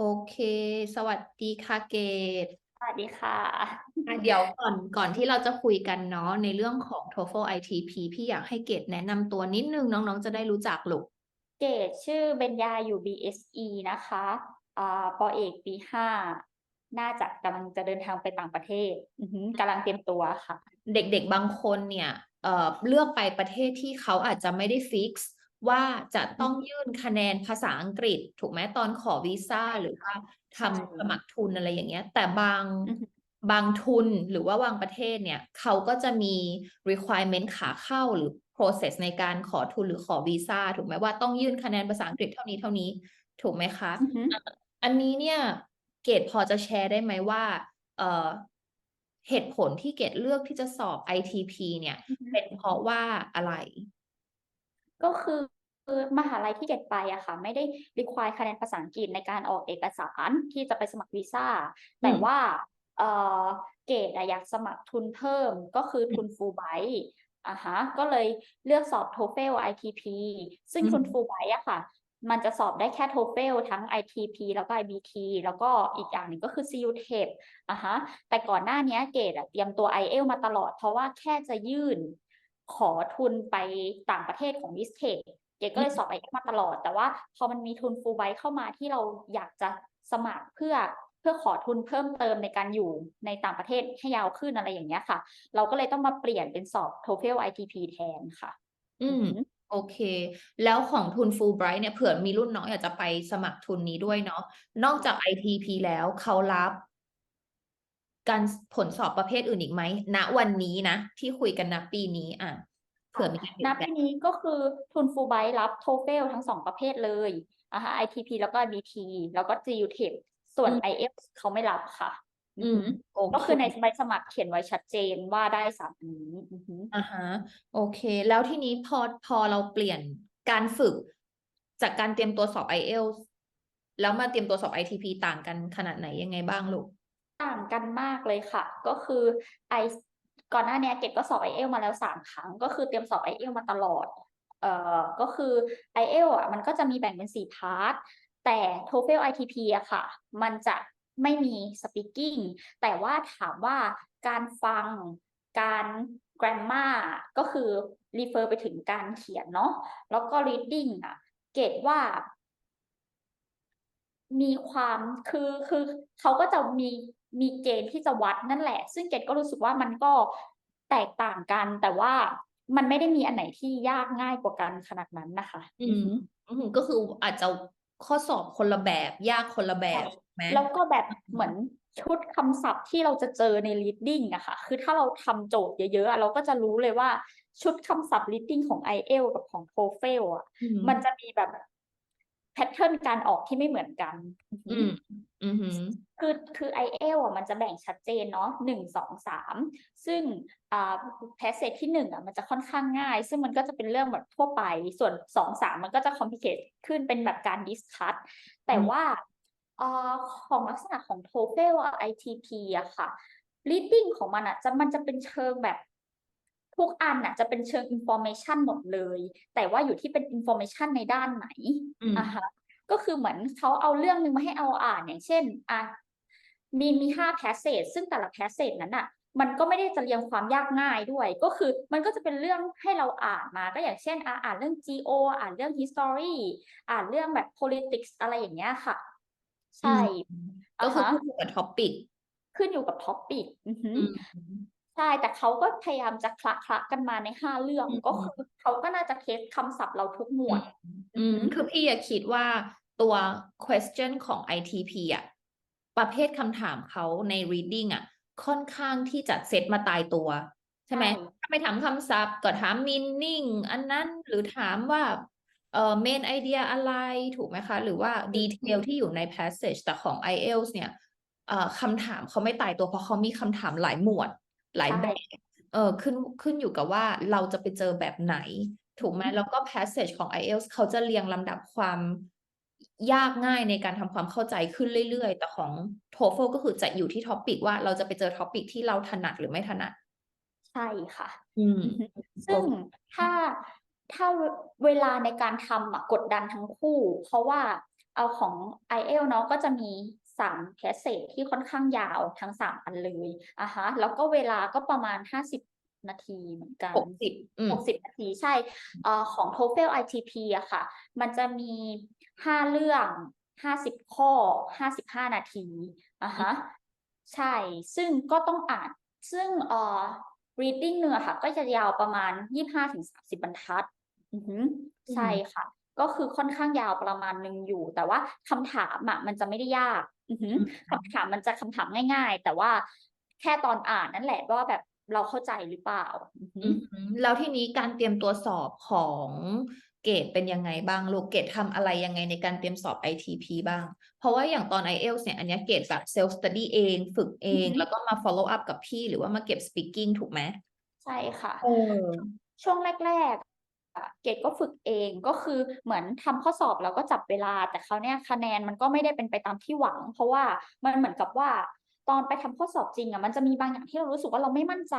โอเค สวัสดีค่ะเกดสวัสดีค่ะอะ เดี๋ยวก่อนก่อนที่เราจะคุยกันเนาะในเรื่องของ TOEFL ITP พี่อยากให้เกดแนะนำตัวนิดนึงน้องๆ จะได้รู้จักลูกเกรดชื่อเบญญาอยู่ BSE นะคะอ่าปอเอกปีห้าน่าจะกำลังจะเดินทางไปต่างประเทศอือหือกำลังเตรียมตัวค่ะ เด็กๆบางคนเนี่ยเอ่อเลือกไปประเทศที่เขาอาจจะไม่ได้ฟิกซ์ ว่าจะต้องยื่นคะแนนภาษาอังกฤษ ถูกไหมตอนขอวีซ่าหรือว่าทำใช่สมัครทุนอะไรอย่างเงี้ย แต่บางอือหือบางทุนหรือว่าบางประเทศเนี่ยเขาก็จะมี requirement ขาเข้าหรือ process ในการขอทุนหรือขอวีซ่าถูกไหมว่าต้องยื่นคะแนนภาษาอังกฤษเท่านี้เท่านี้ ถูกไหมคะอือหืออันนี้เนี่ยเกดพอจะแชร์ได้ไหมว่าเอ่อเหตุผลที่เกดเลือกที่จะสอบ ITP เนี่ยอือหือเป็นเพราะว่าอะไร ก็คือคือมหาลัยที่เกรดไปอะค่ะ ไม่ได้ require คะแนนภาษาอังกฤษในการออกเอกสารที่จะไปสมัครวีซ่า แต่อืมว่าเอ่อเกรดอะอยากสมัครทุนเพิ่มก็คือทุน Fulbright อะฮะก็เลยเลือกสอบ TOEFL ITP ซึ่งอืมทุน Fulbright อะค่ะ มันจะสอบได้แค่ TOEFL ทั้ง ITP แล้วก็ IBT แล้วก็อีกอย่างหนึ่งก็คือ CUTEP อะฮะแต่ก่อนหน้านี้เกรดอะเตรียมตัว IELTS มาตลอดเพราะว่าแค่จะยื่น ขอทุนไปต่างประเทศของ w i s t e c เก๋ก็เลยสอบไอเอลมาตลอด แต่ว่าพอมันมีทุนฟูลไบเข้ามาที่เราอยากจะสมัครเพื่อเพื่อขอทุนเพิ่มเติมในการอยู่ในต่างประเทศให้ยาวขึ้นอะไรอย่างเงี้ยค่ะ เราก็เลยต้องมาเปลี่ยนเป็นสอบ TOEFL ITP แทนค่ะ อืมโอเค แล้วของทุน Fulbright เนี่ยเผื่อมีรุ่นน้องอยากจะไปสมัครทุนนี้ด้วยเนาะนอกจาก ITP แล้วเขารับ การผลสอบประเภทอื่นอีกไหมณวันนี้นะ ที่คุยกันนะปีนี้อะเผื่อมีการเปลี่นัยบนแปลปีงนี้ก็คือทุนฟูลไบรับ TOEFL ทั้งสองประเภทเลยอะฮะ ITP แล้วก็ IBT แล้วก็ GUTEP ส่วนอืม IELTS เขาไม่รับค่ะ อืมโอก็เคคือในใบสมัครเขียนไว้ชัดเจนว่าได้สามอันนี้อือหืออ่าฮะโอเค แล้วทีนี้พอพอเราเปลี่ยนการฝึก จากการเตรียมตัวสอบ IELTS แล้วมาเตรียมตัวสอบ ITP ต่างกันขนาดไหนยังไงบ้างลูก ต่างกันมากเลยค่ะ ก็คือไอก่อนหน้านี้เกดก็สอบไอเอลมาแล้วสามครั้ง ก็คือเตรียมสอบไอเอลมาตลอดเอ่อก็คือไอเอลอะมันก็จะมีแบ่งเป็นสี่พาร์ทแต่ TOEFL ITP อะค่ะ มันจะไม่มี speaking แต่ว่าถามว่าการฟังการ grammar ก็คือ refer ไปถึงการเขียนเนาะแล้วก็ reading อะเกดว่ามีความคือคือเขาก็จะมี มีเกณฑ์ที่จะวัดนั่นแหละ ซึ่งเกดก็รู้สึกว่ามันก็แตกต่างกัน แต่ว่ามันไม่ได้มีอันไหนที่ยากง่ายกว่ากันขนาดนั้นนะคะ อืมอืมก็คืออาจจะข้อสอบคนละแบบยากคนละแบบไหมแล้วก็แบบเหมือนชุดคำศัพท์ที่เราจะเจอใน reading อะค่ะ คือถ้าเราทำโจทย์เยอะๆอะเราก็จะรู้เลยว่าชุดคำศัพท์ reading ของ IELTS กับของ TOEFL อะอืมมันจะมีแบบแพทเทิร์นการออกที่ไม่เหมือนกัน อืมอืมหืมคือคือไอเอลอะมันจะแบ่งชัดเจนเนาะหนึ่งสองสามซึ่งอ่าแพสเซจที่หนึ่งอะมันจะค่อนข้างง่าย ซึ่งมันก็จะเป็นเรื่องแบบทั่วไป ส่วนสองสามมันก็จะคอมพลีเคทขึ้นเป็นแบบการดิสคัตแต่ว่าอ่าของลักษณะของ TOEFL อะ ITP อะค่ะ reading ของมันอะจะมันจะเป็นเชิงแบบ ทุกอันอะจะเป็นเชิง information หมดเลย แต่ว่าอยู่ที่เป็น information ในด้านไหนอืมอะฮะก็คือเหมือนเขาเอาเรื่องหนึ่งมาให้เอาอ่านอย่างเช่นอะมีมีห้า passage ซึ่งแต่ละ passage นั้นอะมันก็ไม่ได้จะเรียงความยากง่ายด้วย ก็คือมันก็จะเป็นเรื่องให้เราอ่านมา ก็อย่างเช่นอะอ่านเรื่อง geo อ่านเรื่อง history อ่านเรื่องแบบ politics อะไรอย่างเงี้ยค่ะ ใช่อืมก็คืออ่าฮะขึ้นอยู่กับท็อปิกขึ้นอยู่กับ topic อือหืออืม ใช่ แต่เขาก็พยายามจะคละคละกันมาในห้าเรื่องอืมก็คือเขาก็น่าจะเทสคำศัพท์เราทุกหมวด อืมอือหือคือพี่อะคิดว่าตัว question ของ ITP อะประเภทคำถามเขาใน reading อะ ค่อนข้างที่จะเซตมาตายตัว ใช่ไหมใช่ถ้าไม่ถามคำศัพท์ก็ถาม meaning อันนั้นหรือถามว่าเอ่อ main idea อะไรถูกไหมคะ หรือว่า detail ที่อยู่ใน passage แต่ของ IELTS เนี่ยเอ่อคำถามเขาไม่ตายตัวเพราะเขามีคำถามหลายหมวด หลายใช่แบบเออขึ้นขึ้นอยู่กับว่าเราจะไปเจอแบบไหน ถูกไหมแล้วก็ passage ของ IELTS เขาจะเรียงลำดับความยากง่ายในการทำความเข้าใจขึ้นเรื่อยๆ แต่ของ TOEFL ก็คือจะอยู่ที่ท็อปิกว่าเราจะไปเจอท็อปิกที่เราถนัดหรือไม่ถนัด ใช่ค่ะ อืม ซึ่งถ้าถ้าเวลาในการทำอะกดดันทั้งคู่ เพราะว่าเอาของ IELTS เนาะก็จะมี สามแพสเซจที่ค่อนข้างยาวทั้งสามอันเลยอะฮะแล้วก็เวลาก็ประมาณห้าสิบนาทีเหมือนกันหกสิบอืมหกสิบนาทีใช่เอ่อของ TOEFL ITP อะค่ะ มันจะมีห้าเรื่องห้าสิบข้อห้าสิบห้านาทีอะฮะใช่ ซึ่งก็ต้องอ่าน ซึ่งเอ่อ reading เนื้อะค่ะ ก็จะยาวประมาณยี่ห้าถึงสามสิบบรรทัด อือหือใช่ค่ะ ก็คือค่อนข้างยาวประมาณหนึ่งอยู่ แต่ว่าคำถามอะมันจะไม่ได้ยากอือหืออืมคำถามมันจะคำถามง่าย ๆ แต่ว่าแค่ตอนอ่านนั่นแหละว่าแบบเราเข้าใจหรือเปล่าอือหืออืมแล้วทีนี้การเตรียมตัวสอบของเกรดเป็นยังไงบ้างลูกเกรดทำอะไรยังไงในการเตรียมสอบ ITP บ้าง เพราะว่าอย่างตอน IELTS เนี่ยอันเนี้ยเกรดแบบ self study เองฝึกเองอือฮึแล้วก็มา follow up กับพี่หรือว่ามาเก็บ speaking ถูกไหมใช่ค่ะเออช่วงแรกๆอะ เกดก็ฝึกเองก็คือเหมือนทำข้อสอบแล้วก็จับเวลา แต่คราวเนี้ยคะแนนมันก็ไม่ได้เป็นไปตามที่หวัง เพราะว่ามันเหมือนกับว่าตอนไปทำข้อสอบจริงอะมันจะมีบางอย่างที่เรารู้สึกว่าเราไม่มั่นใจ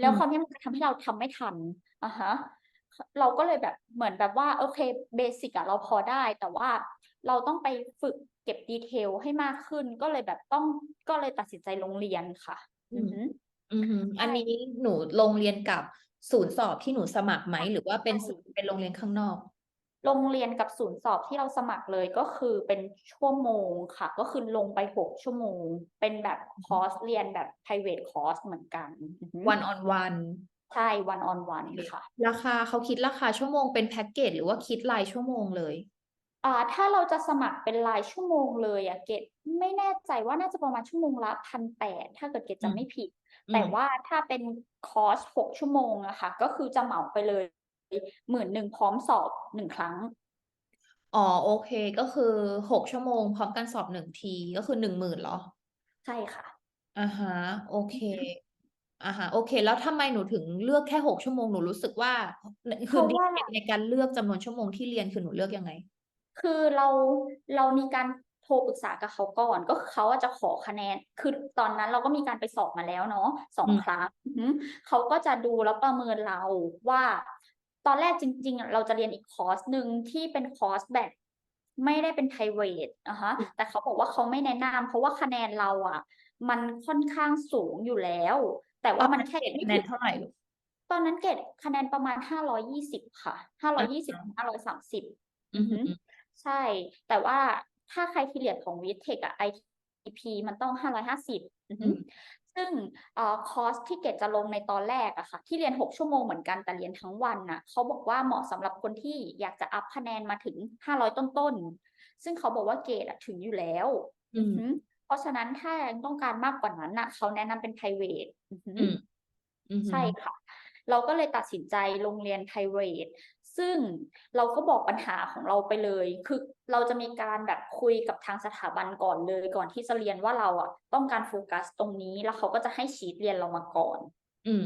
แล้วอืมคราวเนี้ยมันจะทำให้เราทำไม่ทันอะฮะเราก็เลยแบบเหมือนแบบว่าโอเคเบสิกอะเราพอได้ แต่ว่าเราต้องไปฝึกเก็บดีเทลให้มากขึ้น ก็เลยแบบต้องก็เลยตัดสินใจลงเรียนค่ะ อือหืออือหือใช่อันนี้หนูลงเรียนกับ ศูนย์สอบที่หนูสมัครไหมหรือว่าเป็นศูนย์เป็นโรงเรียนข้างนอก โรงเรียนกับศูนย์สอบที่เราสมัครเลยก็คือเป็นชั่วโมงค่ะ ก็คือลงไปหกชั่วโมง เป็นแบบคอร์สเรียนแบบ private course เหมือนกันอือหือ one on one ใช่ one on one ค่ะ ราคาเขาคิดราคาชั่วโมงเป็นแพ็กเกจหรือว่าคิดรายชั่วโมงเลยอ่าถ้าเราจะสมัครเป็นรายชั่วโมงเลยอะเกด ไม่แน่ใจว่าน่าจะประมาณชั่วโมงละพันแปดถ้าเกิดเกดอืจะมไม่ผิดอืแต่มว่าถ้าเป็นคอร์สหกชั่วโมงอะค่ะ ก็คือจะเหมาไปเลยหมื่นหนึ่งพร้อมสอบหนึ่งครั้ง อ๋อโอเคก็คือหกชั่วโมง พร้อมกันสอบหนึ่งทีก็คือหนึ่งหมื่นเหรอ ใช่ค่ะอ่าฮะโอเคอ่าฮะโอเค แล้วทำไมหนูถึงเลือกแค่หกชั่วโมงหนูรู้สึกว่าเพคือราะดีว่าในการเลือกจำนวนชั่วโมงที่เรียนคือหนูเลือกยังไง คือเราเรามีการ โทรปรึกษากับเขาก่อนก็คือเขาอะจะขอคะแนน คือตอนนั้นเราก็มีการไปสอบมาแล้วเนาะสองอืมครั้งอือหือเขาก็จะดูแล้วประเมินเราว่า ตอนแรกจริงๆอะเราจะเรียนอีกคอร์สหนึ่งที่เป็นคอร์สแบบไม่ได้เป็น private อะฮะแต่เขาบอกว่าเขาไม่แนะนำเพราะว่าคะแนนเราอะมันค่อนข้างสูงอยู่แล้ว แต่ตอว่านมันนั้นแค่เกรดไม่คะแนถึนงเท่าไหร่ลูกตอนนั้นเกรดคะแนนประมาณห้าร้อยยี่สิบค่ะห้าร้อยยี่สิบห้าร้อยสามสิบอือหือใช่ แต่ว่า ถ้าใครที่เรียนของวิทเทคอะ ITP มันต้องห้าร้อยห้าสิบอืมซึ่งเอ่อคอร์สที่เกดจะลงในตอนแรกอะค่ะ ที่เรียนหกชั่วโมงเหมือนกันแต่เรียนทั้งวันน่ะเขาบอกว่าเหมาะสำหรับคนที่อยากจะอัพคะแนนมาถึงห้าร้อยต้นๆ ซึ่งเขาบอกว่าเกรดอะถึงอยู่แล้วอืมอือหือเพราะฉะนั้นถ้ายังต้องการมากกว่านั้นน่ะเขาแนะนำเป็น private อือหืออืมอือหือใช่ค่ะ เราก็เลยตัดสินใจโรงเรียน private ซึ่งเราก็บอกปัญหาของเราไปเลย คือเราจะมีการแบบคุยกับทางสถาบันก่อนเลย ก่อนที่จะเรียนว่าเราอะต้องการโฟกัสตรงนี้แล้วเขาก็จะให้ชีทเรียนเรามาก่อน อืม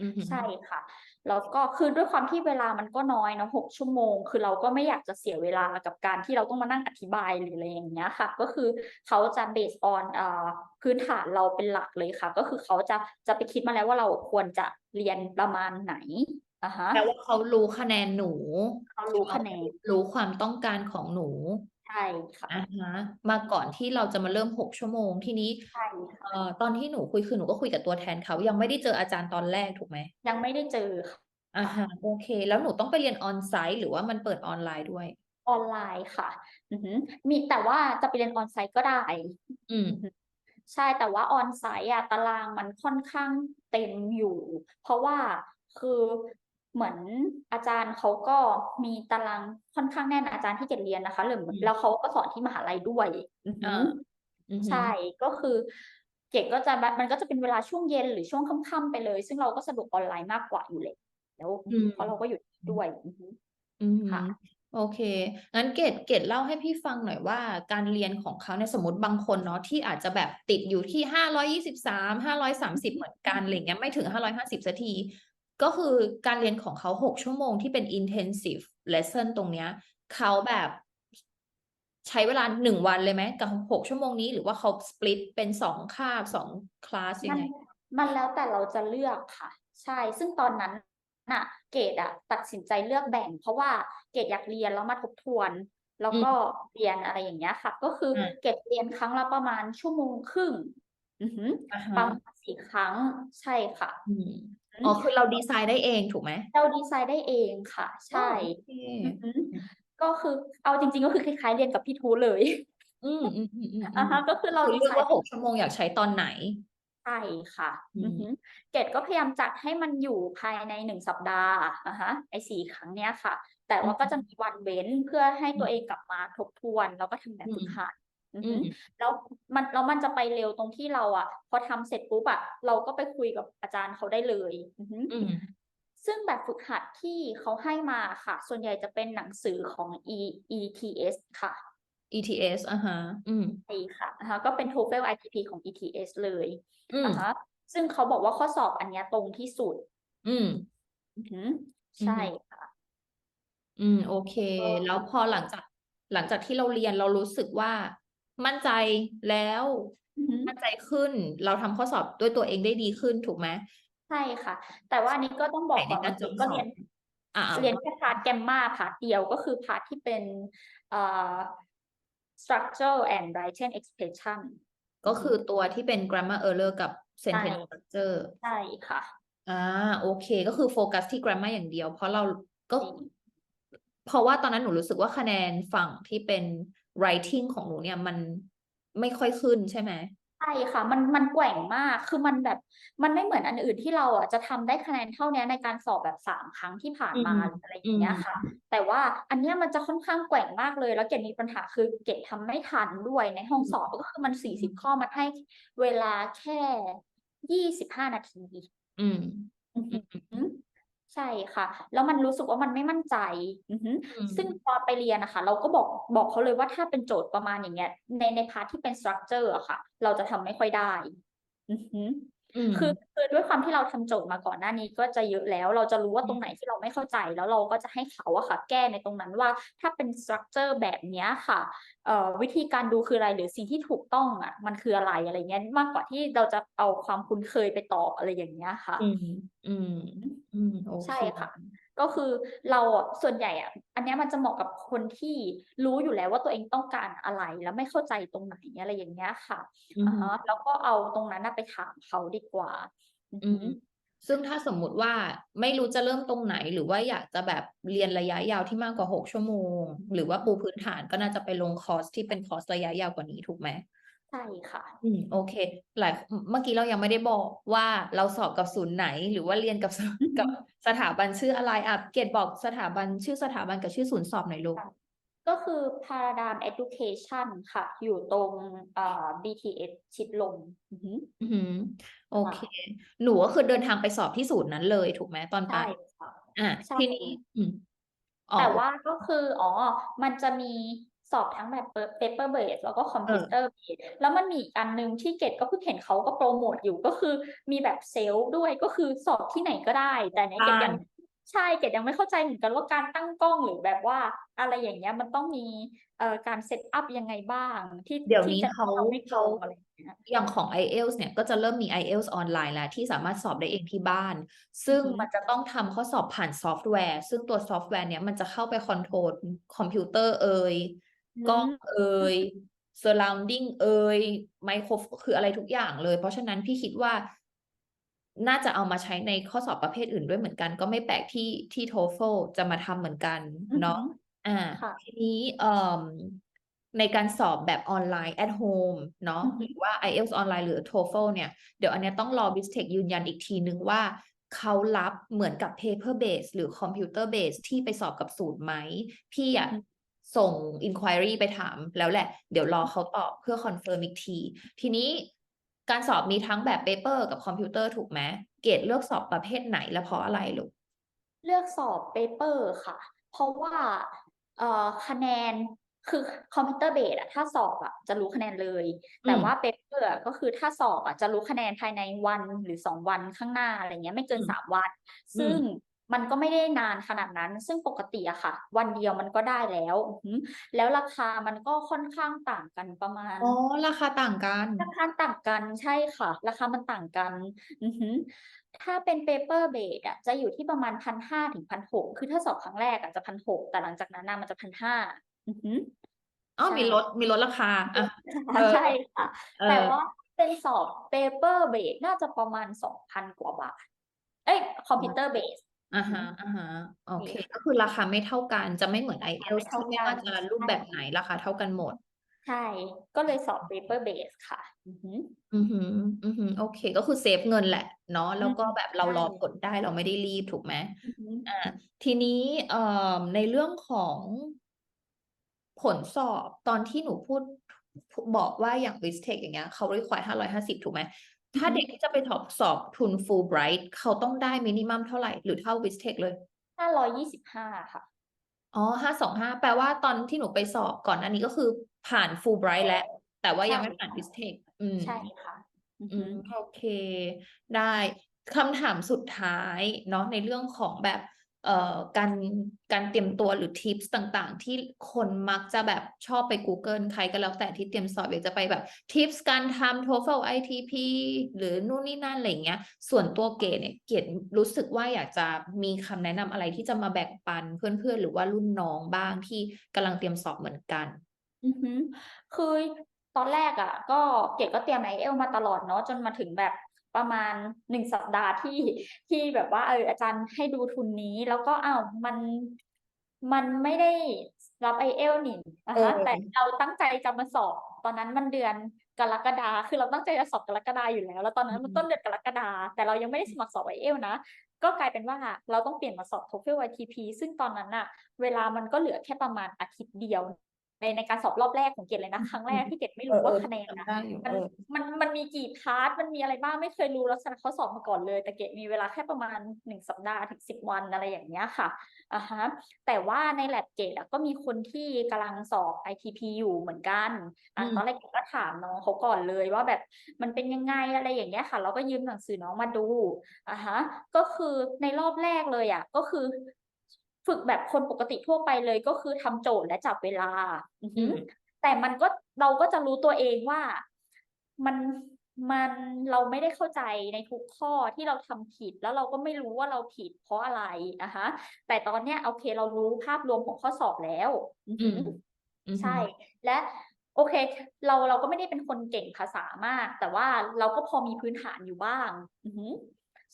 อือหือใช่ค่ะ แล้วก็คือด้วยความที่เวลามันก็น้อยเนอะหกชั่วโมง คือเราก็ไม่อยากจะเสียเวลากับการที่เราต้องมานั่งอธิบายหรืออะไรอย่างเงี้ยค่ะ ก็คือเขาจะ based on อ่าพื้นฐานเราเป็นหลักเลยค่ะ ก็คือเขาจะจะไปคิดมาแล้วว่าเราควรจะเรียนประมาณไหน อะฮะ แปลว่าเขารู้คะแนนหนู เขารู้คะแนน รู้ความต้องการของหนูใช่ค่ะ อ่าฮะ มาก่อนที่เราจะมาเริ่มหกชั่วโมง ทีนี้ ใช่ค่ะ เอ่อ ตอนที่หนูคุย คือหนูก็คุยกับตัวแทนเขา ยังไม่ได้เจออาจารย์ตอนแรกถูกไหม ยังไม่ได้เจอค่ะอ่าฮะ โอเค แล้วหนูต้องไปเรียนออนไซต์หรือว่ามันเปิดออนไลน์ด้วย ออนไลน์ค่ะ อือหือมี แต่ว่าจะไปเรียนออนไซต์ก็ได้ อืมใช่ แต่ว่าออนไซต์อะ ตารางมันค่อนข้างเต็มอยู่ เพราะว่าคือ เหมือนอาจารย์เขาก็มีตารางค่อนข้างแน่นอาจารย์ที่เกดเรียนนะคะหรืออืมแล้วเขาก็สอนที่มหาลัยด้วยอือหือ่าออือหือใช่ก็คือ เกดก็จะแบบมันก็จะเป็นเวลาช่วงเย็นหรือช่วงค่ำๆไปเลย ซึ่งเราก็สะดวกออนไลน์มากกว่าอยู่แล้วอืมเพราะเราก็อยู่ด้วยอือหืออืมค่ะโอเค งั้นเกดเกดเล่าให้พี่ฟังหน่อยว่า การเรียนของเขาเนี่ยสมมติบางคนเนาะที่อาจจะแบบติดอยู่ที่ห้าร้อยี่สิบสามห้าร้อยสามสิบเหมือนกันอะไรเงี้ยไม่ถึงห้าร้อยห้าสิบสักที ก็คือการเรียนของเขาหกชั่วโมงที่เป็น intensive lesson ตรงเนี้ยเขาแบบใช้เวลาหนึ่งวันเลยไหมกับหกชั่วโมงนี้หรือว่าเขา split เป็นสองคาบสองคลาสยังมันไงมันแล้วแต่เราจะเลือกค่ะ ใช่ซึ่งตอนนั้นน่ะ เกดอะตัดสินใจเลือกแบ่ง เพราะว่าเกดอยากเรียนแล้วมาทบทวน แล้วอืมก็เรียนอะไรอย่างเงี้ยค่ะ ก็คืออมเกรดเรียนครั้งละประมาณชั่วโมงครึ่งอือหืออ่าประฮะมาณสี่ครั้งใช่ค่ะ อืมอือ๋อมคือเราดีไซน์ได้เองถูกไหมเราดีไซน์ได้เองค่ะอ๋อใช่โอเคอือหือก็คือเอาจริง ๆ ก็คือคล้ายๆเรียนกับพี่ทูเลย อืมอืมอืมอืมอือ่ามฮะก็คือเราคือดีเลือกไซว่าน์หกชั่วโมงอยากใช้ตอนไหนใช่ค่ะอือือมหือเกรดก็พยายามจัดให้มันอยู่ภายในหนึ่งสัปดาห์อะฮะไอ้สี่ครั้งเนี้ยค่ะ แต่อืว่าก็จะมมีวันเว้นเพื่อให้อืตัวมเองกลับมาทบทวน แล้วก็ทำแบบอืฝึมกหัดอืออืหือม แล้วมันแล้วมันจะไปเร็วตรงที่เราอะพอทำเสร็จปุ๊บอะเราก็ไปคุยกับอาจารย์เขาได้เลยอือหืออืมซึ่งแบบฝึกหัดที่เขาให้มาค่ะ ส่วนใหญ่จะเป็นหนังสือของ E ETS ค่ะ ETS อ่าฮะ อืมใช่ค่ะอ่าฮะก็เป็น TOEFL ITP ของ ETS เลยอืมอ่าฮะซึ่งเขาบอกว่าข้อสอบอันเนี้ยตรงที่สุด อืมอือหืออืใช่อหือค่ะ อืม โอเคก็แล้วพอหลังจากหลังจากที่เราเรียนเรารู้สึกว่า มั่นใจแล้วอือหือมั่นใจขึ้น เราทำข้อสอบด้วยตัวเองได้ดีขึ้นถูกไหมใช่ค่ะ แต่ว่าอันนี้ก็ต้องบไหอนกในก่อนกาว่ารเกรจดดก็สอเรียบนอ่าเรียนว่าแค่พาร์ท Gamma พาร์ทเดียวก็คือพาร์ทที่เป็นเอ่อ structure and written expression ก็อือคืหืออตัวที่เป็น grammar error กับใช่ sentence structure ใช่ค่ะอ่าโอเค ก็คือโฟกัสที่ grammar อย่างเดียว เพราะเราก็จริงเพราะว่าตอนนั้นหนูรู้สึกว่าคะแนนฝั่งที่เป็น writing ของหนูเนี่ยมันไม่ค่อยขึ้นใช่ไหมใช่ค่ะ มันมันแกว่งมากคือมันแบบ มันไม่เหมือนอันอื่นที่เราอะจะทำได้คะแนนเท่าเนี้ยในการสอบแบบสามครั้งที่ผ่านอืมามหรืออะไรออืย่างมเงี้ยค่ะ แต่ว่าอันเนี้ยมันจะค่อนข้างแกว่งมากเลย แล้วเกรดมีปัญหาคือเกรดทำไม่ทันด้วยในห้องสอบก็คือมันสี่อืสิบมข้อมันให้เวลาแค่ยี่สิบห้านาที อืมอืออืหืมอือม ใช่ค่ะ แล้วมันรู้สึกว่ามันไม่มั่นใจอือหืออืซึ่งมตอนไปเรียนอะค่ะเราก็บอกบอกเขาเลยว่าถ้าเป็นโจทย์ประมาณอย่างเงี้ย ในในพาร์ทที่เป็น structure อะค่ะ เราจะทำไม่ค่อยได้อือหืออืมคือคือด้วยความที่เราทำโจทย์มาก่อนหน้านี้ก็จะเยอะแล้ว เราจะรู้ว่าอืตรงมไหนที่เราไม่เข้าใจ แล้วเราก็จะให้เขาอะค่ะ แก้ในตรงนั้นว่าถ้าเป็น structure แบบเนี้ยค่ะเอ่อวิธีการดูคืออะไรหรือสิ่งที่ถูกต้องอะมันคืออะไรอะไรเงี้ยมากกว่าที่เราจะเอาความคุ้นเคยไปตอบอะไรอย่างเงี้ยค่ะ อืมอืม อืมโอใช่เคค่ะ ก็คือเราอะส่วนใหญ่อะอันเนี้ยมันจะเหมาะกับคนที่รู้อยู่แล้วว่าตัวเองต้องการอะไรแล้วไม่เข้าใจตรงไหนอะไรอย่างเงี้ยค่ะอืออะฮึฮะแล้วก็เอาตรงนั้นน่ะไปถามเขาดีกว่า อืออืหืมอ ซึ่งถ้าสมมุติว่าไม่รู้จะเริ่มตรงไหน หรือว่าอยากจะแบบเรียนระยะยาวที่มากกว่า6ชั่วโมง หรือว่าปูพื้นฐานก็น่าจะไปลงคอร์สที่เป็นคอร์สระยะยาวกว่านี้ถูกไหม ใช่ค่ะ อืม โอเค หลายเมื่อกี้เรายังไม่ได้บอกว่าเราสอบกับศูนย์ไหน หรือว่าเรียนกับสอือกับหือสถาบันชื่ออะไรอ่าเกรดบอกสถาบันชื่อสถาบันกับชื่อศูนย์สอบหน่อยลูกค่ะก็คือ Paradigm Education ค่ะ อยู่ตรงเอ่อ BTS ชิดลมอือหืออือฮึโอค่ะเค หนูก็คือเดินทางไปสอบที่ศูนย์นั้นเลย ถูกไหมตอนใชไป่ค่ะ อ่าใช่ ทีนี้ อืมอ๋อแต่โอว่าก็คือ อ๋อ มันจะมี สอบทั้งแบบเปอร์ paper based แล้วก็คอมเอพิวอเตอร์ based แล้วมันมีอีกอันหนึ่งที่เกรดก็เพิ่งเห็นเขาก็โปรโมทอยู่ก็คือมีแบบเซลฟ์ด้วยก็คือสอบที่ไหนก็ได้ แต่อันเนี้ยใชเกรดยัง่ใช่เกรดยังไม่เข้าใจเหมือนกันว่าการตั้งกล้องหรือแบบว่า อะไรอย่างเงี้ยมันต้องมีเอ่อการเซตอัปยังไงบ้าง ที่เดี๋ยวที่นี้จะเขาเราไม่โกเขางอะไรอย่างเงี้ยอย่างของ IELTS เนี่ยก็จะเริ่มมี IELTS ออนไลน์แล้วที่สามารถสอบได้เองที่บ้านอืซึ่องหือมันจะต้องทำข้อสอบผ่านซอฟต์แวร์ ซึ่งตัวซอฟต์แวร์เนี้ยมันจะเข้าไปคอนโทรลคอมพิวเตอร์เอยอื กล้องมเอย surrounding เอยไมโครคืออะไรทุกอย่างเลย เพราะฉะนั้นพี่คิดว่าน่าจะเอามาใช้ในข้อสอบประเภทอื่นด้วยเหมือนกัน ก็ไม่แปลกที่ที่ TOEFL จะมาทำเหมือนกันอือเนหืาะออ่าค่ะทีนี้เอ่อในการสอบแบบออนไลน์ at home เนาะอือหหืรืออว่า IELTS ออนไลน์หรือ TOEFL เนี่ย เดี๋ยวอันเนี้ยต้องรอ BISTEC ยืนยันอีกทีหนึ่งว่าเขารับเหมือนกับ paper base หรือ computer base ที่ไปสอบกับศูนย์ไหม พี่อือะอฮึ ส่ง inquiry ไปถามแล้วแหละ เดี๋ยวรอเขาตอบเพื่อคอนเฟิร์มอีกที ทีนี้การสอบมีทั้งแบบ paper กับคอมพิวเตอร์ถูกไหมเกรดเลือกสอบประเภทไหนและเพราะอะไรลูก?เลือกสอบ paper ค่ะ เพราะว่าเอ่อคะแนนคือคอมพิวเตอร์เบสอะถ้าสอบอะจะรู้คะแนนเลยอืแต่มว่า paper อะก็คือถ้าสอบอะจะรู้คะแนนภายในวันหรือ2วันข้างหน้าอะไรเงี้ยไม่เกิอืนม3วันอืซึ่ง มมันก็ไม่ได้นานขนาดนั้น ซึ่งปกติอะค่ะ วันเดียวมันก็ได้แล้วอือฮึแล้วราคามันก็ค่อนข้างต่างกันประมาณ อ๋อ ราคาต่างกัน ราคาต่างกันใช่ค่ะ ราคามันต่างกันอือฮึถ้าเป็น paper base อะจะอยู่ที่ประมาณ1,500ถึง1,600คือถ้าสอบครั้งแรกอะจะ1,600แต่หลังจากนั้นน่ะมันจะ1,500อือือหืออ๋อใช่มีลดมีลดราคา อะ เออ ใช่ค่ะ เอแต่อ ว่าเป็นสอบ paper base น่าจะประมาณสองพันกว่าบาท เอ้ย computer base อ่าฮะ อ่าฮะ โอเค ก็คือราคาไม่เท่ากัน จะไม่เหมือน ราคา IELTS ไม่เท่าที่ไม่ว่ากันจะรูปแบบไหนราคาเท่ากันหมด ใช่ ก็เลยสอบ paper base ค่ะ อือหือ อือหือ อือหือ โอเค ก็คือเซฟเงินแหละเนาะ แล้วก็อืมแบบเราใช่รอผลได้เราไม่ได้รีบถูกไหมอือหือ อ่า ทีนี้เอ่อในเรื่องของผลสอบตอนที่หนูพูดบอกว่าอย่าง w i s t e c h อย่างเงี้ยเขา require ห้าร้อยห้าสิบถูกไหม ถ้าอือฮึเด็กที่จะไปสอบสอบทุน Fulbright เขาต้องได้มินิมัมเท่าไหร่ หรือเท่า w i s t e c h เลยห้าร้อยยี่สิบห้าค่ะ อ๋อห้าสองห้าแปลว่าตอนที่หนูไปสอบก่อนอันนี้ก็คือผ่าน Fulbright แล้ว แต่ว่ายังไม่ผ่านใช่ w i s t e c h อืมใช่ค่ะ อืออืหืมอโอเค ได้คำถามสุดท้ายเนาะในเรื่องของแบบเอ่อ การการเตรียมตัวหรือทิปส์ต่างๆ ที่คนมักจะแบบชอบไป Google ใครก็แล้วแต่ที่เตรียมสอบอยากจะไปแบบทิปส์การทำ TOEFL ITP หรือนู่นนี่นั่นอะไรเงี้ย ส่วนตัวเกดเนี่ยเกดรู้สึกว่าอยากจะมีคำแนะนำอะไรที่จะมาแบ่งปันเพื่อนๆ หรือว่ารุ่นน้องบ้างที่กำลังเตรียมสอบเหมือนกันอือคือตอนแรกอะ ก็เกดก็เตรียมไอเอลมาตลอดเนาะจนมาถึงแบบ ประมาณหนึ่งสัปดาห์ที่ที่แบบว่าเอออาจารย์ให้ดูทุนนี้ แล้วก็อ้าวมันมันไม่ได้รับไอเอลนี่นะเอคะอแต่เราตั้งใจจะมาสอบ ตอนนั้นมันเดือนกรกฎาคือเราตั้งใจจะสอบกรกฎาอยู่แล้ว แล้วตอนนั้นมันต้นเดือนกรกฎาแต่เรายังไม่ได้สมัครสอบไอเอลนะก็กลายเป็นว่าเราต้องเปลี่ยนมาสอบ TOEFL ITP ซึ่งตอนนั้นอะเวลามันก็เหลือแค่ประมาณอาทิตย์เดียว ในในการสอบรอบแรกของเกดเลยนะครั้งแรกที่เกดไม่เอรู้อเอว่าอคะแนนนะจำได้อยู่มันเออมันมันมีกี่พาร์ทมันมีอะไรบ้างไม่เคยรู้ลักษณะข้อสอบมาก่อนเลย แต่เกดมีเวลาแค่ประมาณหนึ่งสัปดาห์ถึงสิบวันอะไรอย่างเงี้ยค่ะอ่าฮะแต่ว่าในแลบเกดอะก็มีคนที่กำลังสอบ ITP อยู่เหมือนกันอะอืมตอนแรกเกดก็ถามน้องเขาก่อนเลยว่าแบบมันเป็นยังไงอะไรอย่างเงี้ยค่ะเราก็ยืมหนังสือน้องมาดูอ่าฮะก็คือในรอบแรกเลยอะก็คือ ฝึกแบบคนปกติทั่วไปเลยก็คือทำโจทย์และจับเวลาอือหืออืมแต่มันก็เราก็จะรู้ตัวเองว่ามันมันเราไม่ได้เข้าใจในทุกข้อที่เราทำผิด แล้วเราก็ไม่รู้ว่าเราผิดเพราะอะไรอะฮะแต่ตอนเนี้ยโอเคเรารู้ภาพรวมของข้อสอบแล้วอืออืหืมออืมใช่ และโอเค เราเราก็ไม่ได้เป็นคนเก่งภาษามาก แต่ว่าเราก็พอมีพื้นฐานอยู่บ้างอือหือ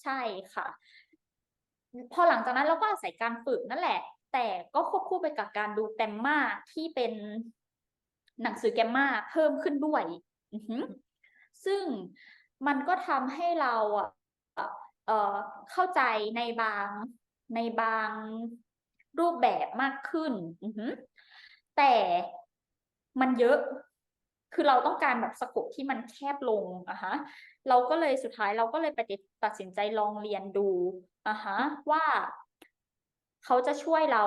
ใช่ค่ะ พอหลังจากนั้นเราก็อาศัยการฝึกนั่นแหละ แต่ก็ควบคู่ไปกับการดูแกมมาที่เป็นหนังสือแกมมาเพิ่มขึ้นด้วย ซึ่งมันก็ทำให้เราเข้าใจในบางในบางรูปแบบมากขึ้น แต่มันเยอะ คือเราต้องการแบบสโคปที่มันแคบลงอะฮะ เราก็เลยสุดท้ายเราก็เลยไปติดตัดสินใจลองเรียนดูอะฮะว่าเขาจะช่วยเรา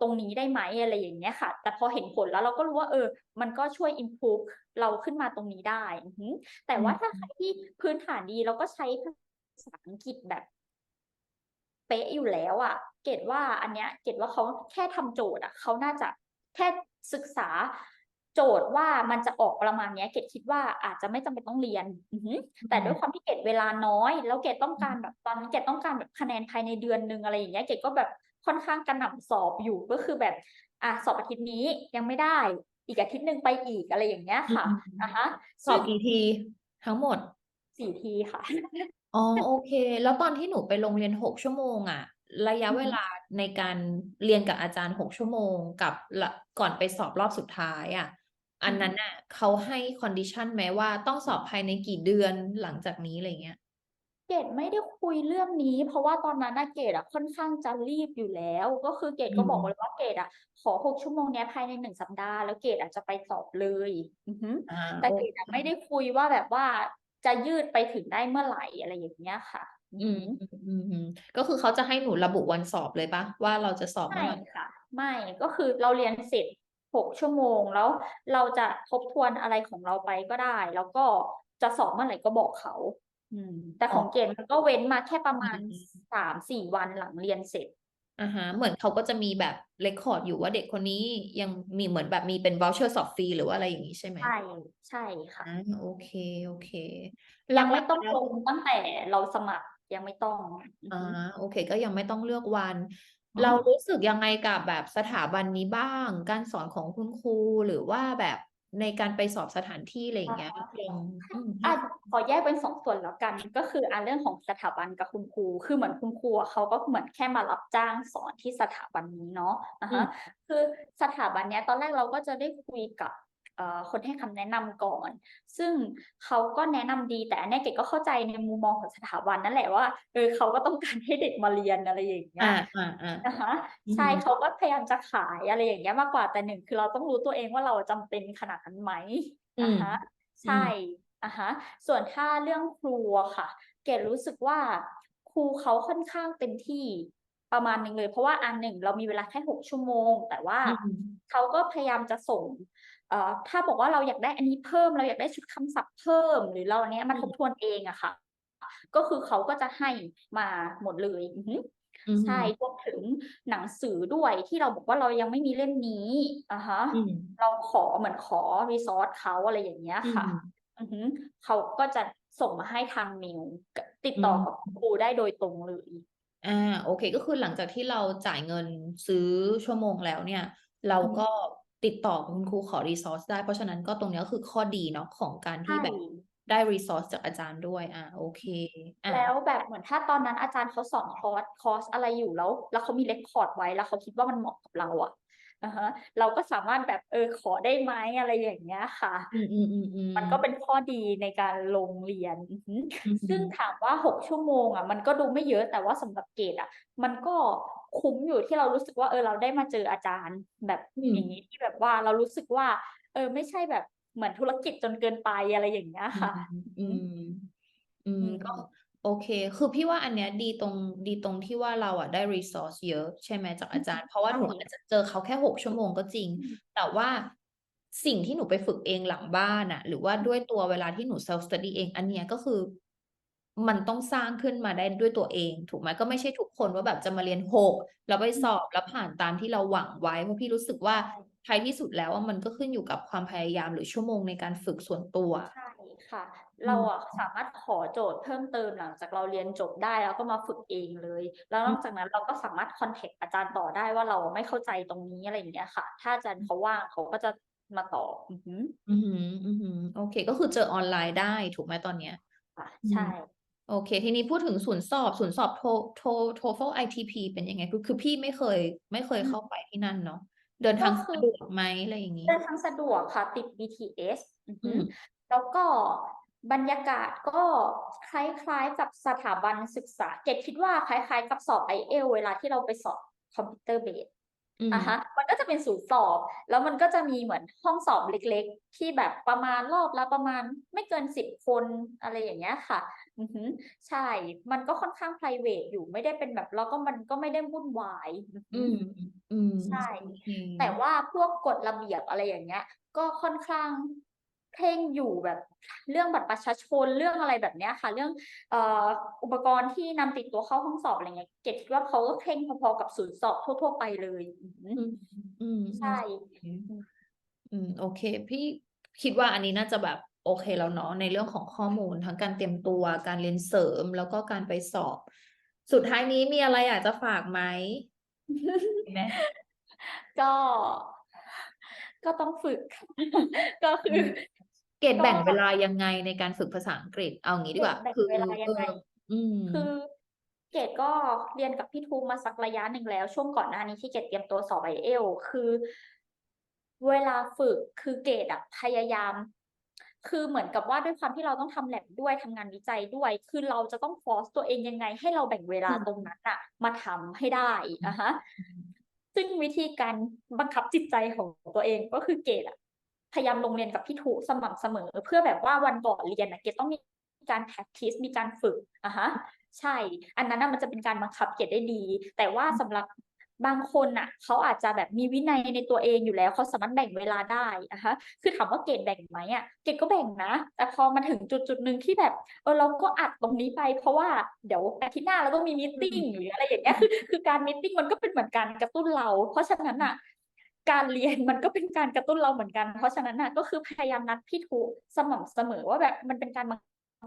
ตรงนี้ได้ไหมอะไรอย่างเงี้ยค่ะ แต่พอเห็นผลแล้วเราก็รู้ว่า เออ มันก็ช่วย improve เราขึ้นมาตรงนี้ได้อือหือแต่ว่าถ้าใครที่พื้นฐานดีเราก็ใช้ภาษาอังกฤษแบบเป๊ะอยู่แล้วอะเกดว่าอันเนี้ย เกดว่าเขาแค่ทำโจทย์อะเขาน่าจะแค่ศึกษา โจทย์ว่ามันจะออกประมาณเนี้ยเกดคิดว่าอาจจะไม่จำเป็นต้องเรียนอือหือแต่ด้วยความที่เกดเวลาน้อย แล้วเกดต้องการแบบตอนนี้เกดต้องการแบบคะแนนภายในเดือนหนึ่งอะไรอย่างเงี้ยเกดก็แบบค่อนข้างกระหน่ำสอบอยู่ก็คือแบบอะสอบอาทิตย์นี้ยังไม่ได้ อีกอาทิตย์หนึ่งไปอีกอะไรอย่างเงี้ยค่ะอืมอะฮะสอบกี่ทีทั้งหมดสี่ทีค่ะอ๋อโอเค แล้วตอนที่หนูไปโรงเรียนหกชั่วโมงอะระยะอือฮึเวลาในการเรียนกับอาจารย์หกชั่วโมงกับละก่อนไปสอบรอบสุดท้ายอะ อันนั้นน่ะเขาให้คอนดิชันไหมว่าต้องสอบภายในกี่เดือนหลังจากนี้อะไรเงี้ย เกดไม่ได้คุยเรื่องนี้ เพราะว่าตอนนั้นน่ะเกดอะค่อนข้างจะรีบอยู่แล้ว ก็คือเกดก็บอกอืมเลยว่าเกดอะขอหกชั่วโมงเนี้ยภายในหนึ่งสัปดาห์แล้วเกดอาจจะไปสอบเลยอือหืออ่าแต่โอเกเคดอะไม่ได้คุยว่าแบบว่าจะยืดไปถึงได้เมื่อไหร่อะไรอย่างเงี้ยค่ะ อือือมหืออืมอืมก็คือเขาจะให้หนูระบุวันสอบเลยปะว่าเราจะสอบเมื่ไม่อไหร่ค่ะ ไม่ก็คือเราเรียนเสร็จ หกชั่วโมง แล้วเราจะทบทวนอะไรของเราไปก็ได้ แล้วก็จะสอบเมื่อไหร่ก็บอกเขา อืม แต่ของเกดมันก็เว้นมาแค่ประมาณอืมสามสี่วันหลังเรียนเสร็จอ่าฮะเหมือนเขาก็จะมีแบบเรคคอร์ดอยู่ว่าเด็กคนนี้ยังมีเหมือนแบบมีเป็น voucher สอบฟรีหรือว่าอะไรอย่างนี้ใช่ไหมใช่ใช่ค่ะอ่าโอเคโอเคยังไม่หลักๆต้องแล้วลงตั้งแต่เราสมัครยังไม่ต้องอืออ่าหือโอเค ก็ยังไม่ต้องเลือกวัน เรารู้สึกยังไงกับแบบสถาบันนี้บ้าง การสอนของคุณครูหรือว่าแบบในการไปสอบสถานที่อะไรอย่างเงี้ยอ่าลองอืมอะขอแยกเป็นสองส่วนแล้วกัน ก็คืออันเรื่องของสถาบันกับคุณครู คือเหมือนคุณครูอะเขาก็เหมือนแค่มารับจ้างสอนที่สถาบันนี้เนาะนะอืคะมคือสถาบันเนี้ยตอนแรกเราก็จะได้คุยกับเอ่อ คนให้คำแนะนำก่อน ซึ่งเขาก็แนะนำดีแต่อันเนี้ยเกดก็เข้าใจในมุมมองของสถาบันนั่นแหละว่าเออเขาก็ต้องการให้เด็กมาเรียนอะไรอย่างเงี้อ่ายอ่าอ่านะคะอือใช่หือเขาก็พยายามจะขายอะไรอย่างเงี้ยมากกว่าแต่หนึ่งคือเราต้องรู้ตัวเองว่าเราจำเป็นขนาดนั้นไหมอือะมฮะอืใช่มอะฮะส่วนถ้าเรื่องครูอะค่ะ เกดรู้สึกว่าครูเขาค่อนข้างเต็มที่ประมาณหนึ่งเลย เพราะว่าอันหนึ่งเรามีเวลาแค่หกชั่วโมง แต่ว่าอืมเขาก็พยายามจะส่งเอ่อ ถ้าบอกว่าเราอยากได้อันนี้เพิ่ม เราอยากได้ชุดคำศัพท์เพิ่ม หรือเราอันเนี้ยมาอืทมบทวนเองอะค่ะ ก็คือเขาก็จะให้มาหมดเลยอือหืออือหืใช่อรวมถึงหนังสือด้วยที่เราบอกว่าเรายังไม่มีเล่มนี้อะฮะอืมเราขอเหมือนขอรีซอสเขาอะไรอย่างเงี้ยอืค่ะมอือหือเขาก็จะส่งมาให้ทางเมลกับติดอืต่อมกับครูได้โดยตรงเลยอ่าโอเค ก็คือหลังจากที่เราจ่ายเงินซื้อชั่วโมงแล้วเนี่ย เราอืมก็ ติดต่อคุณครูขอรีซอสได้ เพราะฉะนั้นก็ตรงเนี้ยก็คือข้อดีเนาะของการที่ใช่แบบได้รีซอสจากอาจารย์ด้วยอ่าโอเคอ่าแล้วแบบเหมือนถ้าตอนนั้นอาจารย์เขาสอนคอร์สคอร์สอะไรอยู่แล้ว แล้วเขามีเรคคอร์ดไว้แล้วเขาคิดว่ามันเหมาะกับเราอะอ่าฮะเราก็สามารถแบบเออขอได้ไหมอะไรอย่างเงี้ยค่ะอืมอืมอืมอืมมันก็เป็นข้อดีในการลงเรียนอือหืออืมซึ่งถามว่าหกชั่วโมงอะ มันก็ดูไม่เยอะแต่ว่าสำหรับเกรดอะ มันก็ คุ้มอยู่ที่เรารู้สึกว่าเออเราได้มาเจออาจารย์แบบอืมอย่างนี้ที่แบบว่าเรารู้สึกว่า เออ ไม่ใช่แบบเหมือนธุรกิจจนเกินไปอะไรอย่างเงี้ยอืค่ะมอืม อือืมมก็โอเค คือพี่ว่าอันเนี้ยดีตรงดีตรงที่ว่าเราอะได้รีซอสเยอะใช่ไหมจากอาจารย์ เพราะว่าหนูใช่อาจจะเจอเขาแค่หกชั่วโมงก็จริง แต่ว่าสิ่งที่หนูไปฝึกเองหลังบ้านอะหรือว่าด้วยตัวเวลาที่หนู self study เอง อันเนี้ยก็คือ มันต้องสร้างขึ้นมาได้ด้วยตัวเอง ถูกไหม ก็ไม่ใช่ทุกคนว่าแบบจะมาเรียนหกแล้วไปสอบแล้วผ่านตามที่เราหวังไว้ เพราะพี่รู้สึกว่าใช่ ท้ายที่สุดแล้วอะมันก็ขึ้นอยู่กับความพยายาม หรือชั่วโมงในการฝึกส่วนตัว ใช่ค่ะอืเรามอะสามารถขอโจทย์เพิ่มเติมหลังจากเราเรียนจบได้ แล้วก็มาฝึกเองเลย แล้วนอือมกจากนั้นเราก็สามารถคอนแทคอาจารย์ต่อได้ว่าเราไม่เข้าใจตรงนี้ อะไรอย่างเงี้ยค่ะ ถ้าอาจารย์เขาว่างเขาก็จะมาตอบ อือหืออือหืออือหือโอเค ก็คือเจอออนไลน์ได้ ถูกไหมตอนเนี้ย ค่ะ อืใช่ ม โอเค ทีนี้พูดถึงศูนย์สอบศูนย์สอบโทโท TOEFL ITP เป็นยังไงคือคือพี่ไม่เคย ไม่เคยอืมเข้าไปที่นั่นเนาะเดินก็ทางคืสะอดวกไหมอะไรอย่างนี้ เดินทางสะดวกค่ะติด BTS อืออืหือม แล้วก็บรรยากาศก็คล้ายๆกับสถาบันศึกษา เกดคิดว่าคล้ายๆกับสอบ IELTS เวลาที่เราไปสอบคอมพิวเตอร์เบสอืมอะฮะมันก็จะเป็นศูนย์สอบ แล้วมันก็จะมีเหมือนห้องสอบเล็กๆ ที่แบบประมาณรอบละประมาณไม่เกินสิบคนอะไรอย่างเงี้ยค่ะ อือหือใช่ มันก็ค่อนข้าง private อยู่ ไม่ได้เป็นแบบ แล้วก็มันก็ไม่ได้วุ่นวาย อือหือือมอืม ใช่ โอเค แต่ว่าพวกกฎระเบียบอะไรอย่างเงี้ย ก็ค่อนข้างเคร่งอยู่แบบเรื่องบัตรประชาชน เรื่องอะไรแบบเนี้ยค่ะ เรื่อง เอ่อ อุปกรณ์ที่นำติดตัวเข้าห้องสอบอะไรเงี้ย เกดคิดว่าเขาก็เคร่งพอๆกับศูนย์สอบทั่ว ๆ ไปเลย อือหืออืม อืมอืมใช่โอเคอืม โอเค พี่คิดว่าอันนี้น่าจะแบบ โอเคแล้วเนาะในเรื่องของข้อมูลทั้งการเตรียมตัวการเรียนเสริมแล้วก็การไปสอบ สุดท้ายนี้มีอะไรอยากจะฝากไหมมีไหมก็ ก็ต้องฝึก ก็คือือมเกรดก็แบ่งเวลายังไงในการฝึกภาษาอังกฤษเอางี้ดีเกกรว่าดแบ่งคือเวลายัเองไงออืมคือเกดก็เรียนกับพี่ทูมาสักระยะหนึ่งแล้ว ช่วงก่อนหน้านี้ที่เกดเตรียมตัวสอบไอเอลคือ เวลาฝึกคือเกดอะพยายาม คือเหมือนกับว่าด้วยความที่เราต้องทำแลบด้วยทำงานวิจัยด้วย คือเราจะต้องฟอร์สตัวเองยังไง ให้เราแบ่งเวลาอืมตรงนั้นอะมาทำให้ได้อืมอะฮะซึ่งวิธีการบังคับจิตใจของตัวเองก็คือเกดอะพยายามลงเรียนกับพี่ทุสม่ำเสมอ เพื่อแบบว่าวันก่อนเรียนอะเกดต้องมีการ practice มีการฝึกอะฮะใช่ อันนั้นน่ะมันจะเป็นการบังคับเกดได้ดี แต่ว่าสำหรับ บางคนน่ะเขาอาจจะแบบมีวินัยในตัวเองอยู่แล้วเขาสามารถแบ่งเวลาได้อะฮะคือถามว่าเกดแบ่งไหมอะเกดก็แบ่งนะ แต่พอมาถึงจุดจุดหนึ่งที่แบบเออเราก็อัดตรงนี้ไป เพราะว่าเดี๋ยวอาทิตย์หน้าเราต้องมีมีตติ้งหรืออะไรอย่างเงี้ยคือคือการมีตติ้งมันก็เป็นเหมือนการกระตุ้นเรา เพราะฉะนั้นอะการเรียนมันก็เป็นการกระตุ้นเราเหมือนกัน เพราะฉะนั้นน่ะก็คือพยายามนัดพี่ทุสม่ำเสมอว่าแบบมันเป็นการบัง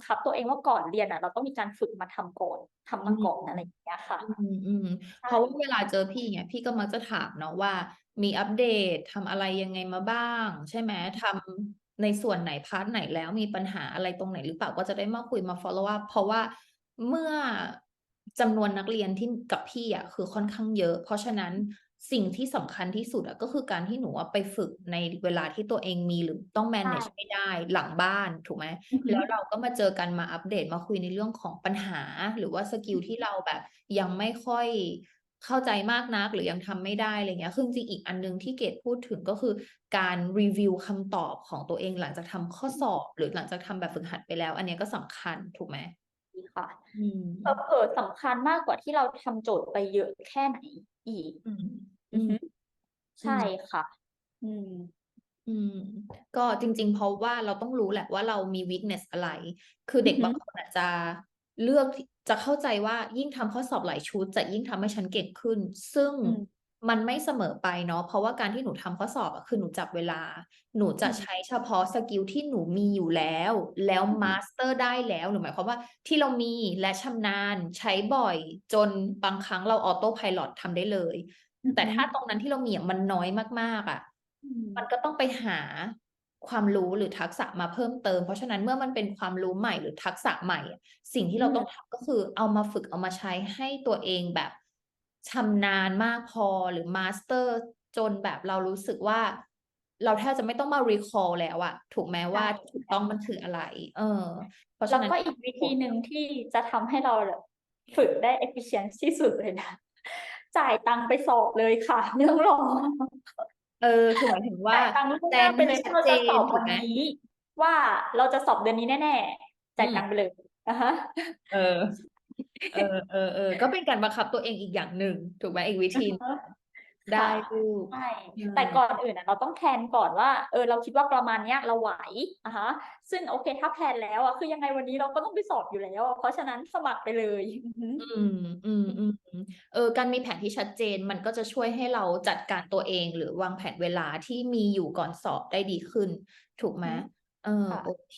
คับตัวเองว่าก่อนเรียนอะเราต้องมีการฝึกมาทำก่อนทำอืมามก่อนอะไรอย่างเงี้ยค่ะ อืมอืมใช่เพราะว่าเวลาเจอพี่อย่างเงี้ยพี่ก็มักจะถามเนาะว่า มีอัปเดตทำอะไรยังไงมาบ้าง ใช่ไหมทำในส่วนไหนพาร์ทไหนแล้วมีปัญหาอะไรตรงไหนหรือเปล่าก็จะได้มาคุยมา follow up เพราะว่าเมื่อจำนวนนักเรียนที่กับพี่อะคือค่อนข้างเยอะ เพราะฉะนั้น สิ่งที่สำคัญที่สุดอะก็คือการที่หนูอะไปฝึกในเวลาที่ตัวเองมีหรือต้อง manage ไม่ได้หลังบ้านถูกไหม อือฮึแล้วเราก็มาเจอกันมาอัปเดตมาคุยในเรื่องของปัญหา หรือว่าสกิลที่เราแบบยังไม่ค่อยเข้าใจมากนัก หรือยังทำไม่ได้อะไรเงี้ยคือจริงๆอีกอันนึงที่เกดพูดถึงก็คือการรีวิวคำตอบของตัวเองหลังจากทำข้อสอบ หรือหลังจากทำแบบฝึกหัดไปแล้ว อันเนี้ยก็สำคัญถูกไหมค่ะอืม เผลอๆสำคัญมากกว่าที่เราทำโจทย์ไปเยอะแค่ไหนอีก อืม อือือมฮึใช่ค่ะ อืม อืม ก็จริง ๆ เพราะว่าเราต้องรู้แหละว่าเรามี weakness อะไร คือเด็กอือฮึ บางคนอาจจะเลือกที่จะเข้าใจว่ายิ่งทำข้อสอบหลายชุด จะยิ่งทำให้ฉันเก่งขึ้น ซึ่งอืม มันไม่เสมอไปเนาะ เพราะว่าการที่หนูทำข้อสอบอะคือหนูจับเวลา หนูจะอืม ใช้เฉพาะสกิลที่หนูมีอยู่แล้ว แล้วอือฮึมาสเตอร์ได้แล้ว หนูหมายความว่าที่เรามีและชำนาญใช้บ่อยจนบางครั้งเราออโต้ไพลอตทำได้เลยอือ แต่ฮึถ้าตรงนั้นที่เรามีอะมันน้อยมากๆอะอืมมันก็ต้องไปหาความรู้หรือทักษะมาเพิ่มเติม เพราะฉะนั้นเมื่อมันเป็นความรู้ใหม่หรือทักษะใหม่อะสิ่งที่เราอืมต้องทำก็คือเอามาฝึกเอามาใช้ให้ตัวเองแบบชำนาญมากพอหรือมาสเตอร์จนแบบเรารู้สึกว่า เราแทบจะไม่ต้องมา recall แล้วอะถูกไหมว่าใช่ที่ถูกต้องมันคืออะไร เออ เพราะแล้ฉะวนั้นก็อีกวิธีหนึ่งที่จะทำให้เราแบบฝึกได้ efficient ที่สุดเลยนะ จ่ายตังค์ไปสอบเลยค่ะไม่ต้องรอเออคือหมายถึงว่าจ่ายตังค์ล่วงแจหน้านไปเลยให้ชัถ้าดเราเจจะสนอบถูวักนไหมนี้ ว่าเราจะสอบเดือนนี้แน่ๆจ่ายอืมตังค์ไปเลยนะคะเออเออเออเออก็เป็นการบังคับตัวเองอีกอย่างหนึ่งถูกไหมอีกวิธีหนึ่ง ได้ค่ะลูกใช่อืแต่มก่อนอื่นอะเราต้องแพลนก่อนว่าเออเราคิดว่าประมาณเนี้ยเราไหวอะฮะซึ่งโอเคถ้าแพลนแล้วอะคือยังไงวันนี้เราก็ต้องไปสอบอยู่แล้วอะเพราะฉะนั้นสมัครไปเลยอือฮึอืมอืมอืมอืมเออการมีแผนที่ชัดเจนมันก็จะช่วยให้เราจัดการตัวเอง หรือวางแผนเวลาที่มีอยู่ก่อนสอบได้ดีขึ้น ถูกไหมอืม เออค่ะ โอเค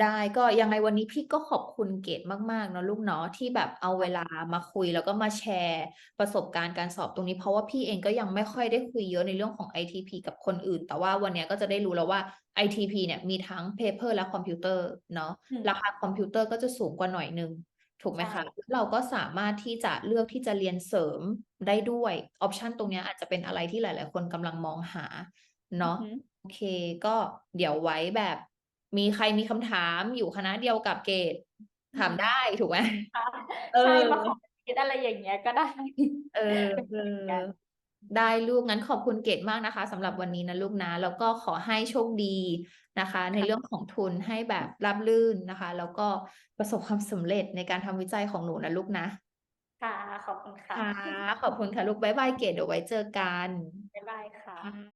ได้ก็ยังไงวันนี้พี่ก็ขอบคุณเกดมาก ๆ เนอะลูกเนาะที่แบบเอาเวลามาคุยแล้วก็มาแชร์ประสบการณ์การสอบตรงนี้ เพราะว่าพี่เองก็ยังไม่ค่อยได้คุยเยอะในเรื่องของ ITP กับคนอื่น แต่ว่าวันเนี้ยก็จะได้รู้แล้วว่า ITP เนี่ยมีทั้ง paper และคอมพิวเตอร์เนาะอืมราคาคอมพิวเตอร์ก็จะสูงกว่าหน่อยนึง ถูกไหมใช่คะเราก็สามารถที่จะเลือกที่จะเรียนเสริมได้ด้วยออปชันตรงเนี้ยอาจจะเป็นอะไรที่หลาย ๆ คนกำลังมองหาอือเนาะฮึโอเคก็เดี๋ยวไว้แบบ มีใครมีคำถามอยู่คณะเดียวกับเกรดอืถามมได้ถูกไหมค่ะเอใช่อมาขอคิดอะไรอย่างเงี้ยก็ได้ เออเป็นเอเหมือนอกันได้ลูกงั้นขอบคุณเกรดมากนะคะสำหรับวันนี้นะลูกนะ แล้วก็ขอให้โชคดีนะคะ ในค่ะเรื่องของทุนให้แบบราบรื่นนะคะ แล้วก็ประสบความสำเร็จในการทำวิจัยของหนูนะลูกนะ ค่ะ ขอบคุณค่ะค่ะขอบคุณค่ะลูก บ๊ายบายเกรดเดี๋ยวไว้เจอกัน บ๊ายบายค่ะค่ะ